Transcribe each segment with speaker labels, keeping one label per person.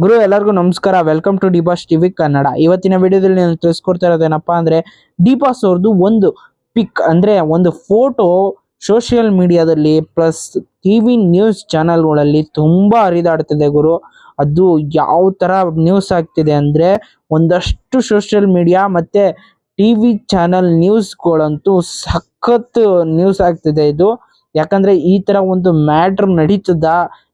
Speaker 1: ಗುರು, ಎಲ್ಲರಿಗೂ ನಮಸ್ಕಾರ. Welcome to D Boss TV Kannada ಇವತ್ತಿನ ವಿಡಿಯೋದಲ್ಲಿ ನಾನು ತಿಳಿಸ್ಕೊಡ್ತಾ ಇರೋದೇನಪ್ಪ ಅಂದ್ರೆ ಡಿಬಾಸ್ ಅವ್ರದ್ದು ಒಂದು ಪಿಕ್ ಅಂದ್ರೆ ಒಂದು ಫೋಟೋ ಸೋಷಿಯಲ್ ಮೀಡಿಯಾದಲ್ಲಿ ಪ್ಲಸ್ ಟಿ ವಿ ನ್ಯೂಸ್ ಚಾನಲ್ಗಳಲ್ಲಿ ತುಂಬಾ ಹರಿದಾಡ್ತಿದೆ ಗುರು. ಅದು ಯಾವ ತರ ನ್ಯೂಸ್ ಆಗ್ತಿದೆ ಅಂದ್ರೆ, ಒಂದಷ್ಟು ಸೋಷಿಯಲ್ ಮೀಡಿಯಾ ಮತ್ತೆ ಟಿ ವಿ ಚಾನಲ್ ನ್ಯೂಸ್ಗಳಂತೂ ಸಖತ್ ನ್ಯೂಸ್ ಆಗ್ತಿದೆ ಇದು. ಯಾಕಂದ್ರೆ ಈ ತರ ಒಂದು ಮ್ಯಾಟ್ರ್ ನಡೀತದ.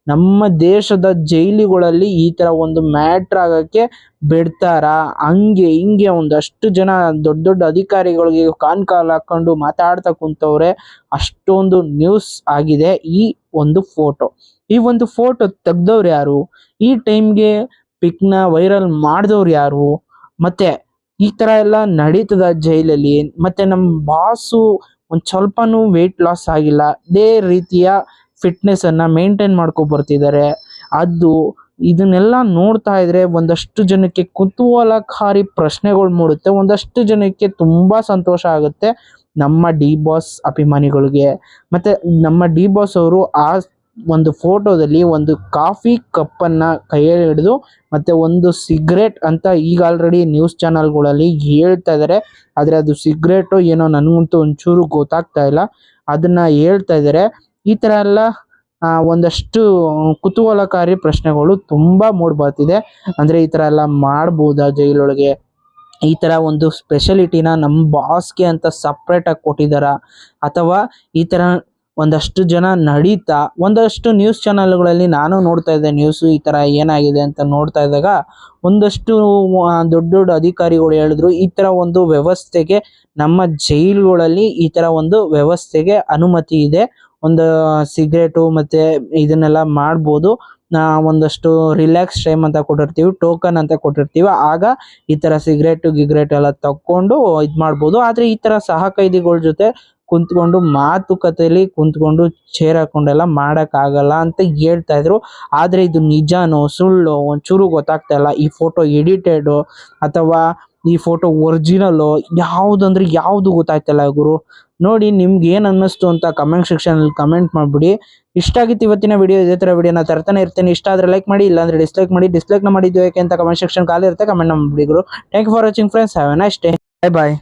Speaker 1: ನಮ್ಮ ದೇಶದ ಜೈಲುಗಳಲ್ಲಿ ಈ ತರ ಒಂದು ಮ್ಯಾಟ್ರ್ ಆಗಕ್ಕೆ ಬಿಡ್ತಾರ? ಹಂಗೆ, ಹಿಂಗೆ ಒಂದಷ್ಟು ಜನ ದೊಡ್ಡ ದೊಡ್ಡ ಅಧಿಕಾರಿಗಳಿಗೆ ಕಾನ್ ಕಾಲ್ ಹಾಕೊಂಡು ಮಾತಾಡ್ತಾ ಕುಂತವ್ರೆ. ಅಷ್ಟೊಂದು ನ್ಯೂಸ್ ಆಗಿದೆ ಈ ಒಂದು ಫೋಟೋ. ಈ ಒಂದು ಫೋಟೋ ತೆಗ್ದವ್ರು ಯಾರು? ಈ ಟೈಮ್ಗೆ ಪಿಕ್ನ ವೈರಲ್ ಮಾಡಿದವ್ರು ಯಾರು? ಮತ್ತೆ ಈ ತರ ಎಲ್ಲ ನಡೀತದ ಜೈಲಲ್ಲಿ? ಮತ್ತೆ ನಮ್ಮ ಬಾಸು ಒಂದ್ ಸ್ವಲ್ಪನೂ ವೆಯ್ಟ್ ಲಾಸ್ ಆಗಿಲ್ಲ. ಇದೇ ರೀತಿಯ ಫಿಟ್ನೆಸ್ ಅನ್ನ ಮೇಂಟೈನ್ ಮಾಡ್ಕೊಂಡು ಬರ್ತಿದ್ದಾರೆ ಅದು ಇದನ್ನೆಲ್ಲ ನೋಡ್ತಾ ಇದ್ರೆ ಒಂದಷ್ಟು ಜನಕ್ಕೆ ಕುತೂಹಲಕಾರಿ ಪ್ರಶ್ನೆಗಳು ಮೂಡುತ್ತೆ. ಒಂದಷ್ಟು ಜನಕ್ಕೆ ತುಂಬಾ ಸಂತೋಷ ಆಗುತ್ತೆ ನಮ್ಮ ಡಿ ಬಾಸ್ ಅಭಿಮಾನಿಗಳಿಗೆ. ಮತ್ತೆ ನಮ್ಮ ಡಿ ಬಾಸ್ ಅವರು ಆ ಒಂದು ಫೋಟೋದಲ್ಲಿ ಒಂದು ಕಾಫಿ ಕಪ್ಪನ್ನು ಕೈಯಲ್ಲಿ ಹಿಡಿದು ಮತ್ತೆ ಒಂದು ಸಿಗ್ರೆಟ್ ಅಂತ ಈಗ ಆಲ್ರೆಡಿ ನ್ಯೂಸ್ ಚಾನಲ್ಗಳಲ್ಲಿ ಹೇಳ್ತಾ ಇದ್ದಾರೆ ಆದ್ರೆ ಅದು ಸಿಗರೇಟು ಏನೋ ನನಗಂತೂ ಒಂಚೂರು ಗೊತ್ತಾಗ್ತಾ ಇಲ್ಲ. ಅದನ್ನ ಹೇಳ್ತಾ ಇದ್ದಾರೆ ಈ ತರ ಎಲ್ಲ ಒಂದಷ್ಟು ಕುತೂಹಲಕಾರಿ ಪ್ರಶ್ನೆಗಳು ತುಂಬಾ ಮೂಡ್ ಬರ್ತಿದೆ. ಅಂದ್ರೆ ಈ ತರ ಎಲ್ಲ ಮಾಡ್ಬೋದಾ ಜೈಲೊಳಗೆ? ಈ ತರ ಒಂದು ಸ್ಪೆಷಲಿಟಿನ ನಮ್ಮ ಬಾಸ್ಗೆ ಅಂತ ಸಪ್ರೇಟ್ ಆಗಿ ಕೊಟ್ಟಿದಾರ? ಅಥವಾ ಈ ತರ ಒಂದಷ್ಟು ಜನ ನಡೀತಾ, ಒಂದಷ್ಟು ನ್ಯೂಸ್ ಚಾನಲ್ಗಳಲ್ಲಿ ನಾನು ನೋಡ್ತಾ ಇದ್ದೆ ನ್ಯೂಸ್, ಈ ತರ ಏನಾಗಿದೆ ಅಂತ ನೋಡ್ತಾ ಇದ್ದಾಗ ಒಂದಷ್ಟು ದೊಡ್ಡ ದೊಡ್ಡ ಅಧಿಕಾರಿಗಳು ಹೇಳಿದ್ರು, ಈ ತರ ಒಂದು ವ್ಯವಸ್ಥೆಗೆ ನಮ್ಮ ಜೈಲುಗಳಲ್ಲಿ ಈ ತರ ಒಂದು ವ್ಯವಸ್ಥೆಗೆ ಅನುಮತಿ ಇದೆ. ಒಂದು ಸಿಗರೇಟು ಮತ್ತೆ ಇದನ್ನೆಲ್ಲ ಮಾಡ್ಬೋದು. ನಾ ಒಂದಷ್ಟು ರಿಲ್ಯಾಕ್ಸ್ ಟೈಮ್ ಅಂತ ಕೊಟ್ಟಿರ್ತೀವಿ, ಟೋಕನ್ ಅಂತ ಕೊಟ್ಟಿರ್ತೀವಿ. ಆಗ ಈ ತರ ಸಿಗರೇಟು, ಗಿಗರೇಟ್ ಎಲ್ಲ ತಕೊಂಡು ಇದ್ ಮಾಡ್ಬೋದು. ಆದ್ರೆ ಈ ತರ ಸಹ ಕೈದಿಗಳ ಜೊತೆ ಕುಂತ್ಕೊಂಡು ಮಾತುಕತೆಯಲ್ಲಿ ಕುಂತ್ಕೊಂಡು ಚೇರ್ ಹಾಕೊಂಡೆಲ್ಲ ಆಗಲ್ಲ ಅಂತ ಹೇಳ್ತಾ ಇದ್ರು. ಆದ್ರೆ ಇದು ನಿಜಾನೋ, ಸುಳ್ಳು, ಒಂಚೂರು ಗೊತ್ತಾಗ್ತಾ ಇಲ್ಲ. ಈ ಫೋಟೋ ಎಡಿಟೆಡ್ ಅಥವಾ ಈ ಫೋಟೋ ಒರಿಜಿನಲ್ ಯಾವ್ದಂದ್ರೆ ಯಾವ್ದು ಗೊತ್ತಾಯ್ತಲ್ಲ ಗುರು. ನೋಡಿ ನಿಮ್ಗೆ ಏನ್ ಅನ್ನಿಸ್ತು ಅಂತ ಕಮೆಂಟ್ ಸೆಕ್ಷನ್ ಅಲ್ಲಿ ಕಮೆಂಟ್ ಮಾಡ್ಬಿಡಿ. ಇಷ್ಟ ಆಗಿತ್ತು ಇವತ್ತಿನ ವಿಡಿಯೋ ಇದೇ ತರ ವಿಡಿಯೋನ ತರ್ತಾನೆ ಇರ್ತೇನೆ. ಇಷ್ಟ ಆದ್ರೆ ಲೈಕ್ ಮಾಡಿ, ಇಲ್ಲಾಂದ್ರೆ ಡಿಸ್ಲೈಕ್ ಮಾಡಿ. ಡಿಸ್ಲೈಕ್ನ ಮಾಡಿದ್ದು ಯಾಕೆ ಅಂತ ಕಮೆಂಟ್ ಸೆಕ್ಷನ್ ಖಾಲಿ ಇರುತ್ತೆ ಕಮೆಂಟ್ ಮಾಡ್ಬಿಡಿ ಗುರು. Thank you for watching friends have a nice day bye bye